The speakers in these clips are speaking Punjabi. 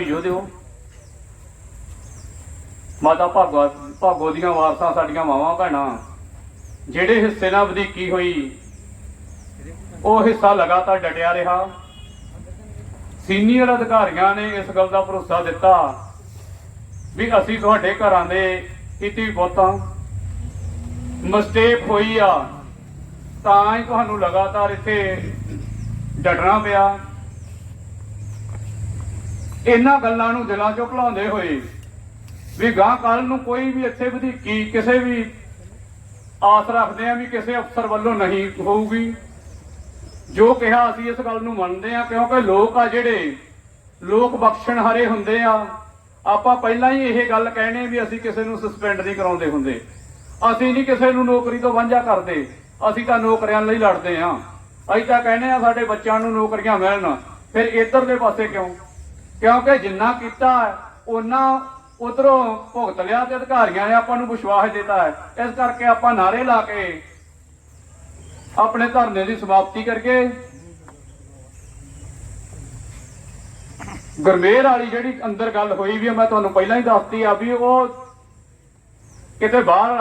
ਯੋਧਿਓ ਮਾਤਾ ਭਾਗੋ ਭਾਗੋ ਦੀਆਂ ਵਾਰਸਾਂ ਸਾਡੀਆਂ ਮਾਵਾਂ ਭੈਣਾਂ, ਜਿਹੜੇ ਹਿੱਸੇ ਨਾਲ ਵਧੀਕੀ ਹੋਈ, ਉਹ ਹਿੱਸਾ ਲਗਾਤਾਰ ਡਟਿਆ ਰਿਹਾ। ਸੀਨੀਅਰ ਅਧਿਕਾਰੀਆਂ ਨੇ ਇਸ ਗੱਲ ਦਾ ਭਰੋਸਾ ਦਿੱਤਾ ਵੀ ਅਸੀਂ ਤੁਹਾਡੇ ਘਰਾਂ ਦੇ ਇਤੀ ਬਹੁਤਾ ਮਿਸਟੇਕ ਹੋਈ ਆ, ਤਾਂ ਹੀ ਤੁਹਾਨੂੰ ਲਗਾਤਾਰ ਇੱਥੇ ਡਟਣਾ ਪਿਆ। ਇਹਨਾਂ ਗੱਲਾਂ ਨੂੰ ਦਿਲਾਂ ਚੋਂ ਭੁਲਾਉਂਦੇ ਹੋਏ ਵੀ ਗਾਂ ਕੱਲ ਨੂੰ ਕੋਈ ਵੀ ਇੱਥੇ ਵਧੀਕੀ, ਕਿਸੇ ਵੀ ਆਸ ਰੱਖਦੇ ਆ ਵੀ ਕਿਸੇ ਅਫਸਰ ਵੱਲੋਂ ਨਹੀਂ ਹੋਊਗੀ। ਜੋ ਕਿਹਾ ਅਸੀਂ ਇਸ ਗੱਲ ਨੂੰ ਮੰਨਦੇ ਆ, ਕਿਉਂਕਿ ਲੋਕ ਆ ਜਿਹੜੇ, ਲੋਕ ਬਖਸ਼ਣ ਹਾਰੇ ਹੁੰਦੇ ਆ। ਆਪਾਂ ਪਹਿਲਾਂ ਹੀ ਇਹ ਗੱਲ ਕਹਿਣੇ ਵੀ ਅਸੀਂ ਕਿਸੇ ਨੂੰ ਸਸਪੈਂਡ ਨਹੀਂ ਕਰਾਉਂਦੇ ਹੁੰਦੇ। ਅਸੀਂ ਨਹੀਂ ਕਿਸੇ ਨੂੰ ਨੌਕਰੀ ਤੋਂ ਵਾਂਝਾ ਕਰਦੇ। ਅਸੀਂ ਤਾਂ ਨੌਕਰੀਆਂ ਲਈ ਲੜਦੇ ਆ। ਅਸੀਂ ਤਾਂ ਕਹਿੰਦੇ ਆ ਸਾਡੇ ਬੱਚਿਆਂ ਨੂੰ ਨੌਕਰੀਆਂ ਮਿਲਣ। ਫਿਰ ਇੱਧਰ ਦੇ ਪਾਸੇ ਕਿਉਂ? ਕਿਉਂਕਿ ਜਿੰਨਾ ਕੀਤਾ ਉਹਨਾਂ ਉਧਰੋਂ ਭੁਗਤ ਲਿਆ ਤੇ ਅਧਿਕਾਰੀਆਂ ਨੇ ਆਪਾਂ ਨੂੰ ਵਿਸ਼ਵਾਸ ਦਿੱਤਾ ਹੈ। ਇਸ ਕਰਕੇ ਆਪਾਂ ਨਾਰੇ ਲਾ ਕੇ ਆਪਣੇ ਧਰਨੇ ਦੀ ਸਮਾਪਤੀ ਕਰਕੇ ਗਰਮੇਰ ਵਾਲੀ ਜਿਹੜੀ ਅੰਦਰ ਗੱਲ ਹੋਈ ਵੀ ਮੈਂ ਤੁਹਾਨੂੰ ਪਹਿਲਾਂ ਹੀ ਦੱਸਤੀ ਆ ਵੀ ਉਹ ਕਿਤੇ ਬਾਹਰ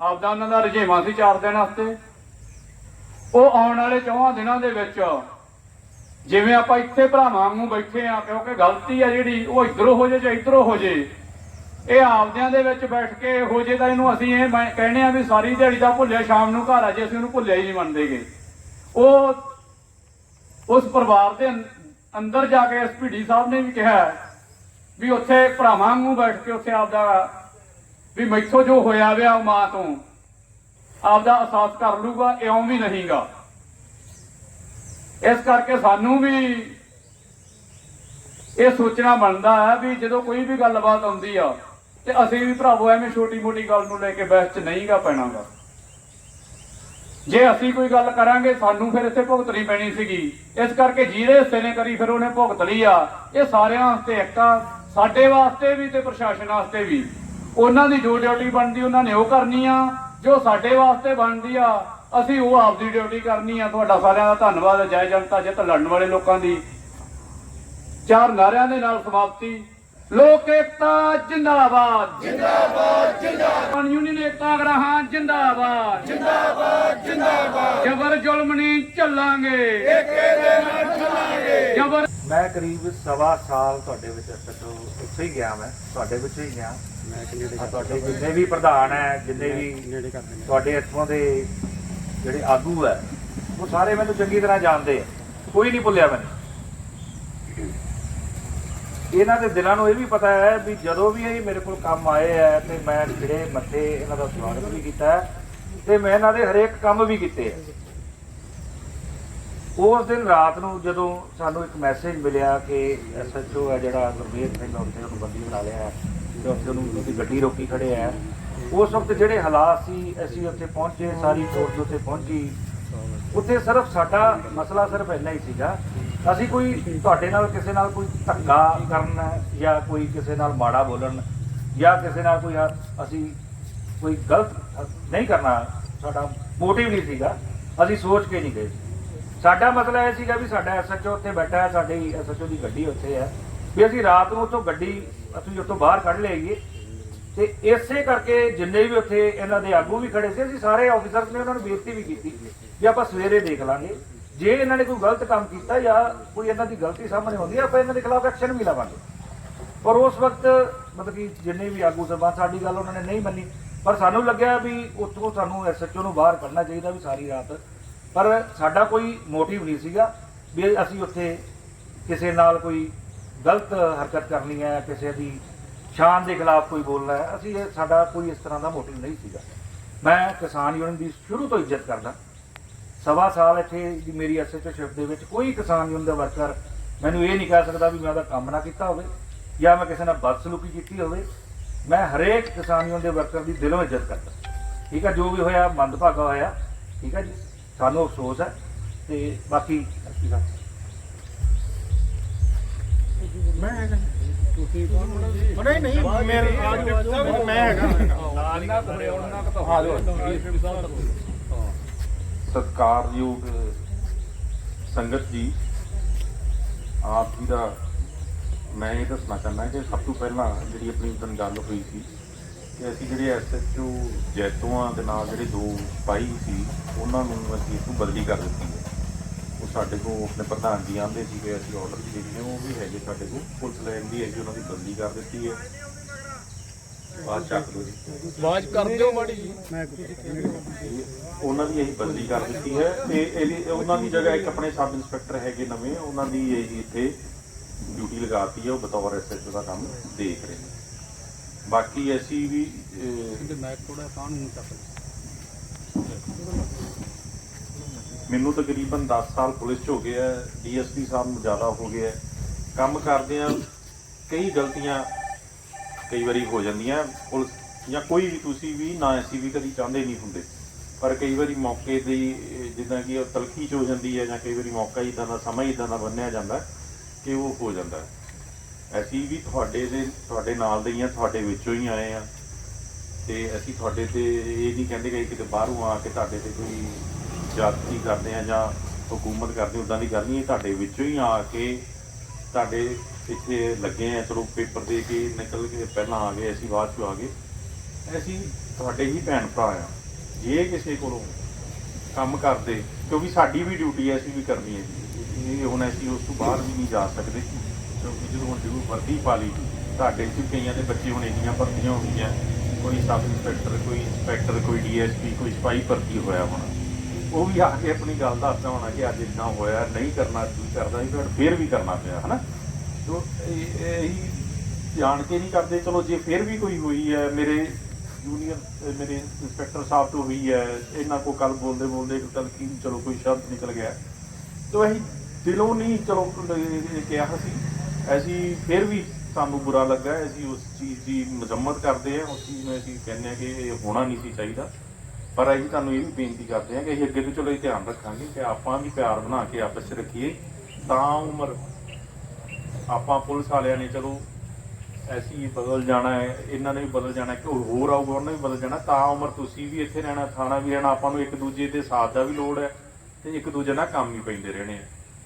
ਆਪਦਾ ਉਹਨਾਂ ਦਾ ਰਜੇਵਾਂ ਸੀ ਚਾਰ ਦਿਨ ਵਾਸਤੇ। ਉਹ ਆਉਣ ਵਾਲੇ ਚੌਹਾਂ ਦਿਨਾਂ ਦੇ ਵਿੱਚ ਜਿਵੇਂ ਆਪਾਂ ਇੱਥੇ ਭਰਾਵਾਂ ਨੂੰ ਬੈਠੇ ਆ, ਕਿਉਂਕਿ ਗਲਤੀ ਆ ਜਿਹੜੀ, ਉਹ ਇਧਰੋਂ ਹੋ ਜੇ ਜਾਂ ਇਧਰੋਂ ਹੋ ਜੇ। ਇਹ ਆਪਦਿਆਂ ਦੇ ਵਿੱਚ ਬੈਠ ਕੇ ਹੋ ਜੇ ਤਾਂ ਇਹਨੂੰ ਅਸੀਂ ਇਹ ਮੈਂ- ਕਹਿੰਦੇ ਆ ਵੀ ਸਾਰੀ ਦਿਹਾੜੀ ਦਾ ਭੁੱਲਿਆ, ਸ਼ਾਮ ਨੂੰ ਘਰ ਆ ਜੇ, ਅਸੀਂ ਉਹਨੂੰ ਭੁੱਲਿਆ ਹੀ ਨਹੀਂ ਮੰਨਦੇਗੇ। ਉਹ ਉਸ ਪਰਿਵਾਰ ਦੇ ਅੰਦਰ ਜਾ ਕੇ ਐਸਪੀਡੀ ਸਾਹਿਬ ਨੇ ਵੀ ਕਿਹਾ ਵੀ ਉੱਥੇ ਭਰਾਵਾਂ ਨੂੰ ਬੈਠ ਕੇ ਉੱਥੇ ਆਪਦਾ ਵੀ ਮੈਥੋਂ ਜੋ ਹੋਇਆ ਵਿਆ ਮਾਂ ਤੋਂ, ਆਪਦਾ ਅਹਿਸਾਸ ਕਰ ਲੂਗਾ ਇਉਂ ਵੀ ਨਹੀਂਗਾ। ਇਸ ਕਰਕੇ ਸਾਨੂੰ ਵੀ ਇਹ ਸੋਚਣਾ ਬਣਦਾ ਹੈ ਵੀ ਜਦੋਂ ਕੋਈ ਵੀ ਗੱਲਬਾਤ ਆਉਂਦੀ ਆ, ਤੇ ਅਸੀਂ ਵੀ ਭਰਾਵੋ ਐਵੇਂ ਛੋਟੀ ਮੋਟੀ ਗੱਲ ਨੂੰ ਲੈ ਕੇ ਬਹਿਸ 'ਚ ਨਹੀਂਗਾ ਪੈਣਾਗਾ। ਜੇ ਅਸੀਂ ਕੋਈ ਗੱਲ ਕਰਾਂਗੇ, ਸਾਨੂੰ ਫਿਰ ਇੱਥੇ ਭੁਗਤਣੀ ਪੈਣੀ ਸੀਗੀ। ਇਸ ਕਰਕੇ ਜਿਹਦੇ ਹਿੱਸੇ ਨੇ ਕਰੀ, ਫਿਰ ਉਹਨੇ ਭੁਗਤ ਲਈ ਆ। ਇਹ ਸਾਰਿਆਂ ਵਾਸਤੇ ਇੱਕ ਆ, ਸਾਡੇ ਵਾਸਤੇ ਵੀ ਤੇ ਪ੍ਰਸ਼ਾਸਨ ਵਾਸਤੇ ਵੀ। ਉਹਨਾਂ ਦੀ ਜੋ ਡਿਊਟੀ ਬਣਦੀ, ਉਹਨਾਂ ਨੇ ਉਹ ਕਰਨੀ ਆ। ਜੋ ਸਾਡੇ ਵਾਸਤੇ ਬਣਦੀ ਆ ਅਸੀਂ ਉਹ ਆਪਦੀ ਡਿਊਟੀ ਕਰਨੀ ਆ। ਤੁਹਾਡਾ ਸਾਰਿਆਂ ਦਾ ਧੰਨਵਾਦ ਜੈ ਜਨਤਾ ਜਿੱਤ ਲੜਨ ਵਾਲੇ ਲੋਕਾਂ ਦੀ। ਚਾਰ ਨਾਰਿਆਂ ਦੇ ਨਾਲ ਸਮਾਪਤੀ। ਲੋਕ ਏਕਤਾ ਜਿੰਦਾਬਾਦ। ਜਿੰਦਾਬਾਦ ਜਿੰਦਾਬਾਦ। ਯੂਨੀਅਨ ਏਕਤਾ ਗ੍ਰਾਹਾਂ ਜਿੰਦਾਬਾਦ। ਜਿੰਦਾਬਾਦ ਜਿੰਦਾਬਾਦ। ਜਬਰ ਜ਼ੁਲਮ ਨਹੀਂ ਚੱਲਾਂਗੇ ਏਕੇ ਦੇ ਨਾਲ ਚੱਲਾਂਗੇ ਜਬਰ ਮੈਂ ਕਰੀਬ ਸਵਾ ਸਾਲ ਤੁਹਾਡੇ ਵਿੱਚ ਉੱਥੇ ਹੀ ਗਿਆ ਮੈਂ ਤੁਹਾਡੇ ਵਿੱਚ ਹੀ ਗਿਆ। ਆਹ ਤੁਹਾਡੇ ਜਿੰਨੇ ਵੀ ਪ੍ਰਧਾਨ ਹੈ ਜਿੰਨੇ ਵੀ ਤੁਹਾਡੇ ਇੱਥੋਂ ਦੇ ਜਿਹੜੇ ਆਗੂ ਹੈ, ਉਹ ਸਾਰੇ ਮੈਨੂੰ ਚੰਗੀ ਤਰ੍ਹਾਂ ਜਾਣਦੇ ਆ। ਕੋਈ ਨਹੀਂ ਭੁੱਲਿਆ ਮੈਨੂੰ। ਇਹਨਾਂ ਦੇ ਦਿਲਾਂ ਨੂੰ ਇਹ ਵੀ ਪਤਾ ਹੈ ਵੀ ਜਦੋਂ ਵੀ ਇਹ ਮੇਰੇ ਕੋਲ ਕੰਮ ਆਏ ਆ ਤੇ ਮੈਂ ਜਿਹੜੇ ਮੱਥੇ ਇਹਨਾਂ ਦਾ ਸਵਾਗਤ ਵੀ ਕੀਤਾ ਤੇ ਮੈਂ ਇਹਨਾਂ ਦੇ ਹਰੇਕ ਕੰਮ ਵੀ ਕੀਤੇ ਆ। ਉਸ ਦਿਨ ਰਾਤ ਨੂੰ ਜਦੋਂ ਸਾਨੂੰ ਇੱਕ ਮੈਸੇਜ ਮਿਲਿਆ ਕਿ ਐਸਐਚਓ ਹੈ ਜਿਹੜਾ ਗੁਰਮੀਤ ਸਿੰਘ ਉੱਥੇ ਉਹਨੂੰ ਬੰਦੀ ਬਣਾ ਲਿਆ ਤੇ ਉੱਥੇ ਉਹਨੂੰ ਉਹਦੀ ਗੱਡੀ ਰੋਕੀ ਖੜੇ ਹੈ ਉਸ ਵਕਤ ਜਿਹੜੇ ਹਾਲਾਤ ਸੀ, ਅਸੀਂ ਉੱਥੇ ਪਹੁੰਚੇ, ਸਾਰੀ ਫੋਰਸ ਉੱਥੇ ਪਹੁੰਚੀ। ਉੱਥੇ ਸਿਰਫ ਸਾਡਾ ਮਸਲਾ ਸਿਰਫ ਇੰਨਾ ਹੀ ਸੀਗਾ। ਅਸੀਂ ਕੋਈ ਤੁਹਾਡੇ ਨਾਲ, ਕਿਸੇ ਨਾਲ ਕੋਈ ਧੱਕਾ ਕਰਨ ਜਾਂ ਕੋਈ ਕਿਸੇ ਨਾਲ ਮਾੜਾ ਬੋਲਣ ਜਾਂ ਕਿਸੇ ਨਾਲ ਕੋਈ ਅਸੀਂ ਕੋਈ ਗਲਤ ਨਹੀਂ ਕਰਨਾ, ਸਾਡਾ ਮੋਟਿਵ ਨਹੀਂ ਸੀਗਾ। ਅਸੀਂ ਸੋਚ ਕੇ ਨਹੀਂ ਗਏ। ਸਾਡਾ ਮਸਲਾ ਇਹ ਸੀਗਾ ਵੀ ਸਾਡਾ ਐਸਐਚਓ ਉੱਥੇ ਬੈਠਾ ਹੈ, ਸਾਡੀ ਐਸਐਚਓ ਦੀ ਗੱਡੀ ਉੱਥੇ ਹੈ। ਵੀ ਅਸੀਂ ਰਾਤ ਨੂੰ ਉੱਥੋਂ ਗੱਡੀ, ਅਸੀਂ ਉੱਥੋਂ ਬਾਹਰ ਕੱਢ ਲਈਏ। ਤੇ ਇਸੇ ਕਰਕੇ ਜਿੰਨੇ ਵੀ ਉੱਥੇ ਇਹਨਾਂ ਦੇ ਆਗੂ ਵੀ ਖੜੇ ਸੀ, ਅਸੀਂ ਸਾਰੇ ਆਫੀਸਰਸ ਨੇ ਉਹਨਾਂ ਨੂੰ ਬੇਨਤੀ ਵੀ ਕੀਤੀ ਵੀ ਆਪਾਂ ਸਵੇਰੇ ਦੇਖ ਲਾਂਗੇ। ਜੇ ਇਹਨਾਂ ਨੇ ਕੋਈ ਗਲਤ ਕੰਮ ਕੀਤਾ ਜਾਂ ਕੋਈ ਇਹਨਾਂ ਦੀ ਗਲਤੀ ਸਾਹਮਣੇ ਆਉਂਦੀ ਹੈ ਆਪਾਂ ਇਹਨਾਂ ਦੇ ਖਿਲਾਫ ਐਕਸ਼ਨ ਵੀ ਲਵਾਂਗੇ। ਪਰ ਉਸ ਵਕਤ ਮਤਲਬ ਕਿ ਜਿੰਨੇ ਵੀ ਆਗੂ ਸਰਪੰਚ ਸਾਡੀ ਗੱਲ ਉਹਨਾਂ ਨੇ ਨਹੀਂ ਮੰਨੀ। ਪਰ ਸਾਨੂੰ ਲੱਗਿਆ ਵੀ ਉੱਥੋਂ ਸਾਨੂੰ ਐਸਐਚਓ ਨੂੰ ਬਾਹਰ ਕੱਢਣਾ ਚਾਹੀਦਾ ਵੀ ਸਾਰੀ ਰਾਤ। ਪਰ ਸਾਡਾ ਕੋਈ ਮੋਟਿਵ ਨਹੀਂ ਸੀਗਾ ਵੀ ਅਸੀਂ ਉੱਥੇ ਕਿਸੇ ਨਾਲ ਕੋਈ ਗਲਤ ਹਰਕਤ ਕਰਨੀ ਹੈ, ਕਿਸੇ ਦੀ ਸ਼ਾਨ ਦੇ ਖਿਲਾਫ ਕੋਈ ਬੋਲਣਾ ਹੈ। ਅਸੀਂ ਇਹ ਸਾਡਾ ਕੋਈ ਇਸ ਤਰ੍ਹਾਂ ਦਾ ਮੋਟਿਵ ਨਹੀਂ ਸੀਗਾ। ਮੈਂ ਕਿਸਾਨ ਯੂਨੀਅਨ ਦੀ ਸ਼ੁਰੂ ਤੋਂ ਇੱਜ਼ਤ ਕਰਦਾ। ਸਵਾ ਸਾਲ ਇੱਥੇ ਦੀ ਮੇਰੀ ਐਸਐਚਓ ਦੇ ਵਿੱਚ ਕੋਈ ਕਿਸਾਨ ਯੂਨੀਅਨ ਦਾ ਵਰਕਰ ਮੈਨੂੰ ਇਹ ਨਹੀਂ ਕਹਿ ਸਕਦਾ ਵੀ ਮੈਂ ਉਹਦਾ ਕੰਮ ਨਾ ਕੀਤਾ ਹੋਵੇ ਜਾਂ ਮੈਂ ਕਿਸੇ ਨਾਲ ਬਦਸਲੂਕੀ ਕੀਤੀ ਹੋਵੇ। ਮੈਂ ਹਰੇਕ ਕਿਸਾਨ ਯੂਨੀਅਨ ਦੇ ਵਰਕਰ ਦੀ ਦਿਲੋਂ ਇੱਜ਼ਤ ਕਰਦਾ। ਠੀਕ ਹੈ, ਜੋ ਵੀ ਹੋਇਆ, ਮੰਦਭਾਗਾ ਹੋਇਆ। ਠੀਕ ਹੈ ਜੀ, ਸਾਨੂੰ ਅਫਸੋਸ ਹੈ ਤੇ ਬਾਕੀ ਠੀਕ ਹੈ? ਨਹੀਂ ਨਹੀਂ ਮੇਰੇ ਮੈਂ ਹੈਗਾ। ਸਤਿਕਾਰਯੋਗ ਸੰਗਤ ਜੀ ਆਪ ਜੀ ਦਾ ਮੈਂ ਇਹ ਦੱਸਣਾ ਚਾਹੁੰਦਾ ਕਿ ਸਭ ਤੋਂ ਪਹਿਲਾਂ ਜਿਹੜੀ ਆਪਣੀ ਉਦੋਂ ਗੱਲ ਹੋਈ ਸੀ ਕਿ ਅਸੀਂ ਜਿਹੜੇ ਐਸਐਚਓ ਜੈਤੋਆਂ ਦੇ ਨਾਲ ਜਿਹੜੇ ਦੋ ਸਿਪਾਹੀ ਸੀ ਉਹਨਾਂ ਨੂੰ ਅਸੀਂ ਇੱਥੋਂ ਬਦਲੀ ਕਰ ਦਿੱਤੀ ਹੈ। ਉਹ ਸਾਡੇ ਕੋਲ ਆਪਣੇ ਪ੍ਰਧਾਨ ਜੀ ਆਂਦੇ ਸੀ ਕਿ ਅਸੀਂ ਆਰਡਰ ਦੇ ਨੇ ਉਹ ਵੀ ਹੈਗੇ ਸਾਡੇ ਕੋਲ। ਪੁਲਿਸ ਲਾਈਨ ਦੀ ਹੈ ਜੀ ਉਹਨਾਂ ਦੀ ਬਦਲੀ ਕਰ ਦਿੱਤੀ ਹੈ। ਬਾਅਦ ਚੱਕ ਦੋ ਜੀ। ਆਵਾਜ਼ ਕਰ ਦਿਓ ਮਾੜੀ ਉਹਨਾਂ ਦੀ ਅਸੀਂ ਬਦਲੀ ਕਰ ਦਿੱਤੀ ਹੈ ਤੇ ਇਹਦੀ ਉਹਨਾਂ ਦੀ ਜਗ੍ਹਾ ਇੱਕ ਆਪਣੇ ਸਬ ਇੰਸਪੈਕਟਰ ਹੈਗੇ ਨਵੇਂ ਉਹਨਾਂ ਦੀ ਇਹ ਇੱਥੇ ਡਿਊਟੀ ਲਗਾਤੀ ਹੈ ਉਹ ਬਤੌਰ ਐਸਐਚਓ ਦਾ ਕੰਮ ਦੇਖ ਰਹੇ ਨੇ। ਬਾਕੀ ਅਸੀਂ ਵੀ ਮੈਂ ਥੋੜਾ ਕਾਨੂੰਨ ਚੱਕ ਮੈਨੂੰ ਤਕਰੀਬਨ 10 ਸਾਲ ਪੁਲਿਸ 'ਚ ਹੋ ਗਏ ਆ, ਡੀਐਸਪੀ ਸਾਹਿਬ ਨੂੰ ਜ਼ਿਆਦਾ ਹੋ ਗਿਆ ਕੰਮ ਕਰਦੇ ਆ, ਕਈ ਗਲਤੀਆਂ ਕਈ ਵਾਰੀ ਹੋ ਜਾਂਦੀਆਂ, ਪੁਲਿਸ ਜਾਂ ਕੋਈ ਵੀ ਤੁਸੀਂ ਵੀ, ਨਾ ਅਸੀਂ ਵੀ ਕਦੀ ਚਾਹੁੰਦੇ ਨਹੀਂ ਹੁੰਦੇ। ਪਰ ਕਈ ਵਾਰੀ ਮੌਕੇ ਦੀ ਜਿੱਦਾਂ ਕਿ ਉਹ ਤਲਖੀ 'ਚ ਹੋ ਜਾਂਦੀ ਹੈ ਜਾਂ ਕਈ ਵਾਰੀ ਮੌਕਾ ਇਦਾਂ ਦਾ, ਸਮਾਂ ਇਦਾਂ ਦਾ ਬੰਨਿਆ ਜਾਂਦਾ ਕਿ ਉਹ ਹੋ ਜਾਂਦਾ। ਅਸੀਂ ਵੀ ਤੁਹਾਡੇ ਦੇ, ਤੁਹਾਡੇ ਨਾਲ ਦੇ ਹੀ ਆ, ਤੁਹਾਡੇ ਵਿੱਚੋਂ ਹੀ ਆਏ ਆ। ਤੇ ਅਸੀਂ ਤੁਹਾਡੇ ਤੇ ਇਹ ਨਹੀਂ ਕਹਿੰਦੇ ਕਿ ਕਿਤੇ ਬਾਹਰੋਂ ਆ ਕੇ ਤੁਹਾਡੇ ਤੇ ਕੋਈ ਜਾਤੀ ਕਰਦੇ ਆ ਜਾਂ ਹਕੂਮਤ ਕਰਦੇ ਉਦਾਂ ਦੀ ਗੱਲ ਨਹੀਂ, ਇਹ ਤੁਹਾਡੇ ਵਿੱਚੋਂ ਹੀ ਆ ਕੇ ਤੁਹਾਡੇ ਇੱਥੇ ਲੱਗੇ ਆ, ਚਲੋ ਪੇਪਰ ਦੇ ਕੇ ਨਿਕਲ ਕੇ ਪਹਿਲਾਂ ਆ ਗਏ, ਅਸੀਂ ਬਾਅਦ ਚੋਂ ਆ ਗਏ। ਅਸੀਂ ਤੁਹਾਡੇ ਹੀ ਭੈਣ ਭਰਾ ਆ, ਜੇ ਕਿਸੇ ਕੋਲੋਂ ਕੰਮ ਕਰਦੇ, ਕਿਉਂਕਿ ਸਾਡੀ ਵੀ ਡਿਊਟੀ ਹੈ, ਅਸੀਂ ਵੀ ਕਰਨੀ ਹੈ ਜੀ। ਇਹ ਹੁਣ ਅਸੀਂ ਉਸ ਤੋਂ ਬਾਹਰ ਵੀ ਨਹੀਂ ਜਾ ਸਕਦੇ, ਕਿਉਂਕਿ ਜਦੋਂ ਹੁਣ ਡਿਊਟੀ ਵਰਦੀ ਪਾ ਲਈ, ਤੁਹਾਡੇ ਚ ਕਈਆਂ ਦੇ ਬੱਚੇ ਹੁਣ ਇੰਨੀਆਂ ਭਰਤੀਆਂ ਹੋਈਆਂ ਕੋਈ ਸਬ ਇੰਸਪੈਕਟਰ, ਕੋਈ ਇੰਸਪੈਕਟਰ ਕੋਈ ਡੀਐਸਪੀ ਕੋਈ ਸਿਪਾਹੀ ਭਰਤੀ ਹੋਇਆ ਹੁਣ। ਉਹ ਵੀ ਆ ਕੇ ਆਪਣੀ ਗੱਲ ਦੱਸਦਾ ਹੋਣਾ ਕਿ ਅੱਜ ਇਦਾਂ ਹੋਇਆ, ਨਹੀਂ ਕਰਨਾ, ਕੀ ਕਰਦਾ ਸੀ ਪਰ ਫਿਰ ਵੀ ਕਰਨਾ ਪਿਆ, ਹਨਾ? ਜੋ ਇਹ ਜਾਣ ਕੇ ਨਹੀਂ ਕਰਦੇ, ਚਲੋ ਜੇ ਫਿਰ ਵੀ ਕੋਈ ਹੋਈ ਹੈ, ਮੇਰੇ ਜੂਨੀਅਰ ਮੇਰੇ ਇੰਸਪੈਕਟਰ ਸਾਹਿਬ ਤੋਂ ਹੋਈ ਹੈ, ਇਹਨਾਂ ਕੋ ਕੱਲ ਬੋਲਦੇ ਬੋਲਦੇ ਕੱਲ ਕੀ, ਚਲੋ ਕੋਈ ਸ਼ਬਦ ਨਿਕਲ ਗਿਆ। ਤੋ ਅਸੀਂ ਦਿਲੋਂ ਨਹੀਂ, ਚਲੋ ਕਿਹਾ ਸੀ, ਅਸੀਂ ਫਿਰ ਵੀ ਸਾਨੂੰ ਬੁਰਾ ਲੱਗਾ, ਅਸੀਂ ਉਸ ਚੀਜ਼ ਦੀ ਮਜ਼ਮਤ ਕਰਦੇ ਹਾਂ, ਉਸ ਚੀਜ਼ ਨੂੰ ਅਸੀਂ ਕਹਿੰਦੇ ਹਾਂ ਕਿ ਇਹ ਹੋਣਾ ਨਹੀਂ ਸੀ ਚਾਹੀਦਾ। ਪਰ ਅਸੀਂ ਤੁਹਾਨੂੰ ਇਹ ਵੀ ਬੇਨਤੀ ਕਰਦੇ ਹਾਂ ਕਿ ਅਸੀਂ ਅੱਗੇ ਤੋਂ ਚਲੋ ਇਹ ਧਿਆਨ ਰੱਖਾਂਗੇ ਕਿ ਆਪਾਂ ਵੀ ਪਿਆਰ ਬਣਾ ਕੇ ਆਪਸ 'ਚ ਰੱਖੀਏ। ਤਾਂ ਉਮਰ ਆਪਾਂ ਪੁਲਿਸ ਵਾਲਿਆਂ ਨੇ ਚਲੋ ਐਸੀ ਬਦਲ ਜਾਣਾ ਹੈ, ਇਹਨਾਂ ਨੇ ਵੀ ਬਦਲ ਜਾਣਾ ਕਿ ਹੋਰ ਆਊਗਾ, ਉਹਨਾਂ ਨੇ ਵੀ ਬਦਲ ਜਾਣਾ। ਤਾਂ ਉਮਰ ਤੁਸੀਂ ਵੀ ਇੱਥੇ ਰਹਿਣਾ, ਥਾਣਾ ਵੀ ਰਹਿਣਾ, ਆਪਾਂ ਨੂੰ ਇੱਕ ਦੂਜੇ ਦੇ ਸਾਥ ਦਾ ਵੀ ਲੋੜ ਹੈ ਤੇ ਇੱਕ ਦੂਜੇ ਨਾਲ ਕੰਮ ਵੀ ਪੈਂਦੇ ਰਹਿਣੇ ਆ।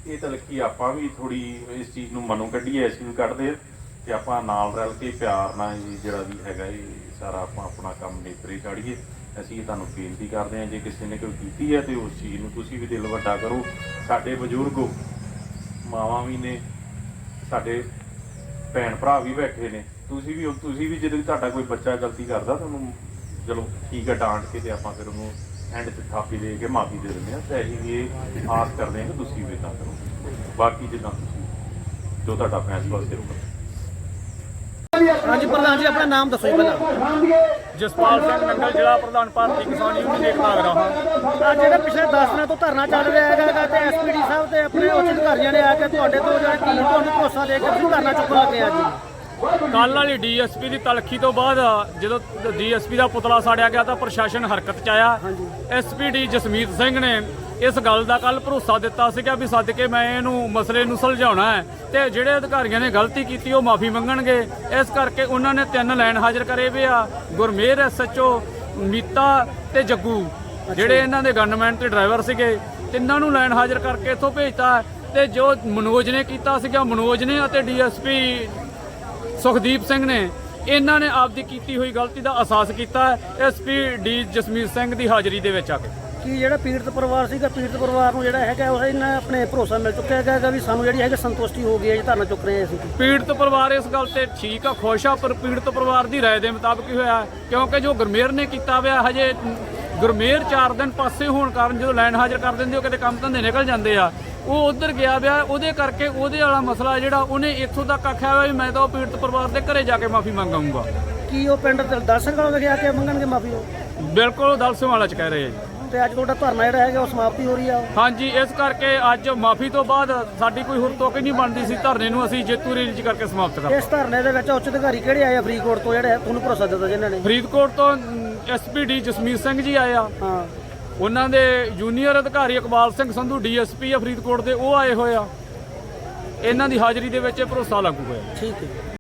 ਇਹ ਤਾਂ ਲੱਕੀ ਆਪਾਂ ਵੀ ਥੋੜੀ ਇਸ ਚੀਜ਼ ਨੂੰ ਮਨੋਂ ਕੱਢੀਏ ਅਸੀਂ ਵੀ ਕੱਢਦੇ ਆ ਤੇ ਆਪਾਂ ਨਾਲ ਰਲ ਕੇ ਪਿਆਰ ਨਾਲ ਜਿਹੜਾ ਵੀ ਹੈਗਾ ਇਹ ਸਾਰਾ ਆਪਾਂ ਆਪਣਾ ਕੰਮ ਨੇਪਰੇ ਚਾੜੀਏ। ਅਸੀਂ ਤੁਹਾਨੂੰ ਬੇਨਤੀ ਕਰਦੇ ਹਾਂ, ਜੇ ਕਿਸੇ ਨੇ ਕੋਈ ਕੀਤੀ ਹੈ ਤੇ ਉਸ ਚੀਜ਼ ਨੂੰ ਤੁਸੀਂ ਵੀ ਦਿਲ ਵੱਡਾ ਕਰੋ। ਸਾਡੇ ਬਜ਼ੁਰਗ ਮਾਵਾਂ ਵੀ ਨੇ, ਸਾਡੇ ਭੈਣ ਭਰਾ ਵੀ ਬੈਠੇ ਨੇ। ਤੁਸੀਂ ਵੀ ਤੁਸੀਂ ਵੀ ਜਦੋਂ ਤੁਹਾਡਾ ਕੋਈ ਬੱਚਾ ਗਲਤੀ ਕਰਦਾ, ਤੁਹਾਨੂੰ ਚਲੋ ਠੀਕ ਹੈ, ਡਾਂਟ ਕੇ ਤੇ ਆਪਾਂ ਫਿਰ ਉਹਨੂੰ ਐਂਡ ਤੇ ਥਾਪੀ ਦੇ ਕੇ ਮਾਫੀ ਦੇ ਦਿੰਦੇ ਆ ਤੇ ਅਸੀਂ ਵੀ ਇਹ ਆਸ ਕਰਦੇ ਹਾਂ ਕਿ ਤੁਸੀਂ ਵੀ ਇਦਾਂ ਕਰੋ। ਬਾਕੀ ਜਿੱਦਾਂ ਤੁਸੀਂ, ਜੋ ਤੁਹਾਡਾ ਫੈਸਲਾ ਸਿਰਫ ਹਾਂਜੀ ਪ੍ਰਧਾਨ ਜੀ ਆਪਣਾ ਨਾਮ ਦੱਸੋ ਜੀ ਪਹਿਲਾਂ। ਜਸਪਾਲ ਸਿੰਘ ਨੰਗਲ ਜ਼ਿਲ੍ਹਾ ਪ੍ਰਧਾਨ ਭਾਰਤੀ ਕਿਸਾਨ ਯੂਨੀਅਨ ਏਕਤਾ ਰਹਾ। ਅੱਜ ਜਿਹੜੇ ਪਿਛਲੇ 10 ਦਿਨਾਂ ਤੋਂ ਧਰਨਾ ਚੱਲ ਰਿਹਾ ਹੈਗਾ ਤੇ ਐਸਪੀਡੀ ਸਾਹਿਬ ਤੇ ਆਪਣੇ ਉੱਚ ਅਧਿਕਾਰੀਆਂ ਨੇ ਆ ਕੇ ਤੁਹਾਡੇ ਤੋਂ ਜਿਹੜੇ ਟੀਮ ਤੁਹਾਨੂੰ ਭਰੋਸਾ ਦੇ ਕੇ ਤੁਸੀਂ ਧਰਨਾ ਚੁੱਕਣ ਲੱਗੇ ਆ ਜੀ। ਕੱਲ ਵਾਲੀ ਡੀਐਸਪੀ ਦੀ ਤਲਖੀ ਤੋਂ ਬਾਅਦ ਜਦੋਂ ਡੀਐਸਪੀ ਦਾ ਪੁਤਲਾ ਸਾੜਿਆ ਗਿਆ ਤਾਂ ਪ੍ਰਸ਼ਾਸਨ ਹਰਕਤ ਚ ਆਇਆ। ਐਸਪੀਡੀ ਜਸਮੀਤ ਸਿੰਘ ਨੇ ਇਸ ਗੱਲ ਦਾ ਕੱਲ ਭਰੋਸਾ ਦਿੱਤਾ ਸੀਗਾ ਵੀ ਸੱਦ ਕੇ ਮੈਂ ਇਹਨੂੰ ਮਸਲੇ ਨੂੰ ਸੁਲਝਾਉਣਾ ਹੈ ਤੇ ਜਿਹੜੇ ਅਧਿਕਾਰੀਆਂ ਨੇ ਗਲਤੀ ਕੀਤੀ ਉਹ ਮਾਫੀ ਮੰਗਣਗੇ। ਇਸ ਕਰਕੇ ਉਹਨਾਂ ਨੇ ਤਿੰਨ ਲਾਈਨ ਹਾਜ਼ਰ ਕਰੇ ਵੇ ਆ। ਗੁਰਮੇਰ ਐਸਐਚਓ ਮੀਤਾ ਤੇ ਜੱਗੂ ਜਿਹੜੇ ਇਹਨਾਂ ਦੇ ਗਨਮੈਨ ਤੇ ਡਰਾਈਵਰ ਸੀਗੇ ਤਿੰਨਾਂ ਨੂੰ ਲਾਈਨ ਹਾਜ਼ਰ ਕਰਕੇ ਇੱਥੋਂ ਭੇਜਤਾ ਤੇ ਜੋ ਮਨੋਜ ਨੇ ਕੀਤਾ ਸੀਗਾ ਮਨੋਜ ਨੇ ਅਤੇ ਡੀਐਸਪੀ ਸੁਖਦੀਪ ਸਿੰਘ ਨੇ ਇਹਨਾਂ ਨੇ ਆਪਦੀ ਕੀਤੀ ਹੋਈ ਗਲਤੀ ਦਾ ਅਹਿਸਾਸ ਕੀਤਾ ਐਸਪੀ ਡੀ ਜਸਮੀਤ ਸਿੰਘ ਦੀ ਹਾਜ਼ਰੀ ਦੇ ਵਿੱਚ ਆ ਕੇ। ਕਿ ਜਿਹੜਾ ਪੀੜਤ ਪਰਿਵਾਰ ਸੀਗਾ ਪੀੜਤ ਪਰਿਵਾਰ ਨੂੰ ਜਿਹੜਾ ਹੈਗਾ ਉਹ ਇਹਨਾਂ ਆਪਣੇ ਭਰੋਸਾ ਮਿਲ ਚੁੱਕਿਆ ਹੈਗਾ ਵੀ ਸਾਨੂੰ ਜਿਹੜੀ ਹੈਗੀ ਸੰਤੁਸ਼ਟੀ ਹੋ ਗਈ ਹੈ ਜੀ ਧਰਨਾ ਚੁੱਕ ਰਹੇ ਅਸੀਂ। ਪੀੜਤ ਪਰਿਵਾਰ ਇਸ ਗੱਲ ਤੇ ਠੀਕ ਆ ਖੁਸ਼ ਆ ਪਰ ਪੀੜਤ ਪਰਿਵਾਰ ਦੀ ਰਾਏ ਦੇ ਮੁਤਾਬਕ ਹੀ ਹੋਇਆ? ਕਿਉਂਕਿ ਜੋ ਗੁਰਮੇਰ ਨੇ ਕੀਤਾ ਹੋਇਆ ਹਜੇ ਗੁਰਮੇਰ 4 ਦਿਨ ਪਾਸੇ ਹੋਣ ਕਾਰਨ ਜਦੋਂ ਲਾਈਨ ਹਾਜ਼ਰ ਕਰ ਦਿੰਦੇ ਉਹ ਕਿਤੇ ਕੰਮ ਧੰਦੇ ਨਿਕਲ ਜਾਂਦੇ ਆ। ਉਹ ਉਧਰ ਗਿਆ ਵਿਆ ਉਹਦੇ ਕਰਕੇ ਉਹਦੇ ਵਾਲਾ ਮਸਲਾ ਜਿਹੜਾ ਉਹਨੇ ਇੱਥੋਂ ਤੱਕ ਆਖਿਆ ਹੋਇਆ ਵੀ ਮੈਂ ਤਾਂ ਉਹ ਪੀੜਤ ਪਰਿਵਾਰ ਦੇ ਘਰੇ ਜਾ ਕੇ ਮਾਫੀ ਮੰਗਾਉਂਗਾ ਕੀ ਉਹ ਪਿੰਡ ਦੇ ਦਰਸ਼ਕ ਕੋਲ ਵਿਖੇ ਆ ਕੇ ਮੰਗਣਗੇ ਮਾਫੀ ਉਹ? ਬਿਲਕੁਲ ਉਹ ਦਲਸਿਆਂ ਵਾਲਾ ਚ ਕਹਿ ਰਹੇ ਆ ਜੀ। ਤੇ ਅੱਜ ਤੁਹਾਡਾ ਧਰਨਾ ਜਿਹੜਾ ਹੈਗਾ ਉਹ ਸਮਾਪਤੀ ਹੋ ਰਹੀ ਆ। ਹਾਂਜੀ ਇਸ ਕਰਕੇ ਅੱਜ ਮਾਫੀ ਤੋਂ ਬਾਅਦ ਸਾਡੀ ਕੋਈ ਹੋਰ ਤੋਕ ਨਹੀਂ ਬਣਦੀ ਸੀ। ਧਰਨੇ ਨੂੰ ਅਸੀਂ ਜੇਤੂ ਰੇਂਜ ਕਰਕੇ ਸਮਾਪਤ ਕਰ ਇਸ ਧਰਨੇ ਦੇ ਵਿੱਚ ਉੱਚ ਅਧਿਕਾਰੀ ਕਿਹੜੇ ਆਏ ਆ? ਫਰੀਦਕੋਟ ਤੋਂ ਜਿਹੜੇ ਤੁਹਾਨੂੰ ਭਰੋਸਾ ਦਿੱਤਾ ਜਿਨ੍ਹਾਂ ਨੇ? ਫਰੀਦਕੋਟ ਤੋਂ ਐਸਪੀਡੀ ਜਸਮੀਤ ਸਿੰਘ ਜੀ ਆਏ ਆ। ਹਾਂ। ਉਹਨਾਂ ਦੇ ਜੂਨੀਅਰ ਅਧਿਕਾਰੀ ਇਕਬਾਲ ਸਿੰਘ ਸੰਧੂ ਡੀਐਸਪੀ ਆ ਫਰੀਦਕੋਟ ਦੇ ਉਹ ਆਏ ਹੋਏ ਆ। ਇਹਨਾਂ ਦੀ ਹਾਜ਼ਰੀ ਦੇ ਵਿੱਚ ਇਹ ਭਰੋਸਾ ਲਾਗੂ ਹੋਇਆ। ਠੀਕ ਹੈ।